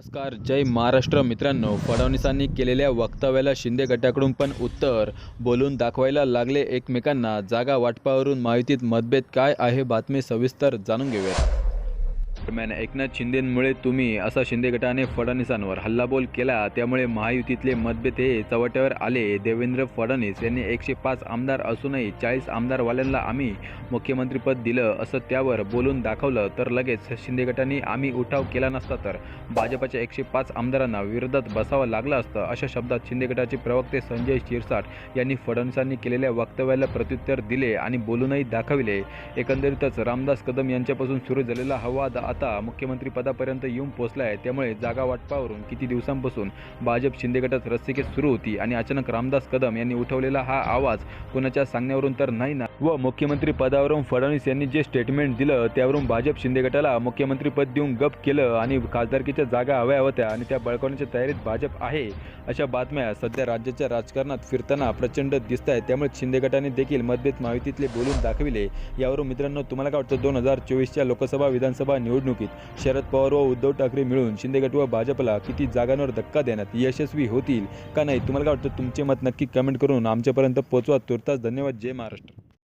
नमस्कार जय महाराष्ट्र. मित्रांनो फडणवीसांनी केलेल्या वक्तव्याला शिंदे गटाकडून पण उत्तर बोलून दाखवायला लागले एकमेकांना. जागा वाटपावरून माहितीत मतभेद काय आहे बातमी सविस्तर जाणून घेऊया दरम्यान एकनाथ शिंदेमुळे तुम्ही असा शिंदे गटाने फडणवीसांवर हल्लाबोल केला. त्यामुळे महायुतीतले मतभेद हे चव्हाट्यावर आले. देवेंद्र फडणवीस यांनी एकशे पाच आमदार असूनही चाळीस आमदारवाल्यांना आम्ही मुख्यमंत्रीपद दिलं असं त्यावर बोलून दाखवलं. तर लगेच शिंदे गटाने आम्ही उठाव केला नसता तर भाजपच्या एकशे पाच आमदारांना विरोधात बसावं लागलं असतं अशा शब्दात शिंदे गटाचे प्रवक्ते संजय शिरसाट यांनी फडणवीसांनी केलेल्या वक्तव्याला प्रत्युत्तर दिले आणि बोलूनही दाखविले. एकंदरीतच रामदास कदम यांच्यापासून सुरू झालेला हा वाद आता मुख्यमंत्रीपदापर्यंत येऊन पोहोचला आहे त्यामुळे जागा वाटपावरून किती दिवसांपासून भाजप शिंदे गटात रस्तिकेत सुरू होती आणि अचानक रामदास कदम यांनी उठवलेला हा आवाज कुणाच्या सांगण्यावरून तर नाही ना. व मुख्यमंत्री पदावरून फडणवीस यांनी जे स्टेटमेंट दिलं त्यावरून भाजप शिंदे गटाला मुख्यमंत्रीपद देऊन गप केलं आणि खासदारकीच्या जागा हव्या होत्या आणि त्या बळकावण्याच्या तयारीत भाजप आहे. अशा बातम्या सध्या राज्याच्या राजकारणात फिरताना प्रचंड दिसत आहेत त्यामुळे शिंदे गटाने देखील मतभेद माहितीतले बोलून दाखविले. यावरून मित्रांनो तुम्हाला काय वाटतं? दोन हजार चोवीसच्या लोकसभा विधानसभा निवडणुकीत शरद पवार व उद्धव ठाकरे मिळून शिंदे गट व भाजपला किती जागांवर धक्का देण्यात यशस्वी होतील का नाही? तुम्हाला काय वाटतं? तुमचे मत नक्की कमेंट करून आमच्यापर्यंत पोहोचवा. तुर्तास धन्यवाद. जय महाराष्ट्र.